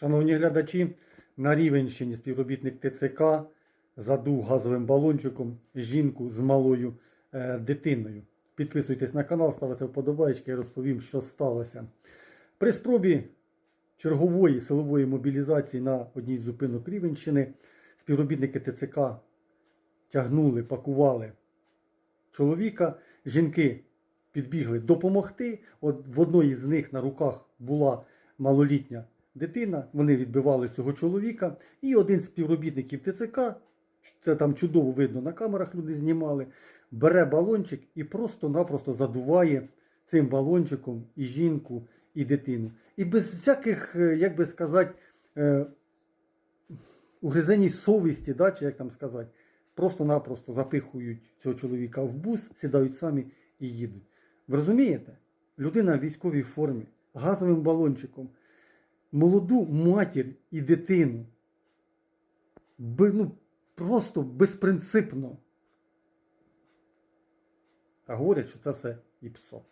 Шановні глядачі, на Рівенщині співробітник ТЦК задув газовим балончиком жінку з малою е, дитиною. Підписуйтесь на канал, ставте вподобайки, я розповім, що сталося. При спробі чергової силової мобілізації на одній з зупинок Рівенщини співробітники ТЦК тягнули, пакували чоловіка. Жінки підбігли допомогти. От в одної з них на руках була малолітня дитина. Вони відбивали цього чоловіка. І один з співробітників ТЦК, це там чудово видно на камерах, люди знімали, бере балончик і просто-напросто задуває цим балончиком і жінку, і дитину. І без всяких, е, як би сказати, е, угризеній совісті, да, чи як там сказати, просто-напросто запихують цього чоловіка в бус, сідають самі і їдуть. Ви розумієте? Людина в військовій формі, газовим балончиком, молоду матір і дитину. Би, ну, просто безпринципно. А говорять, що це все ІПСО.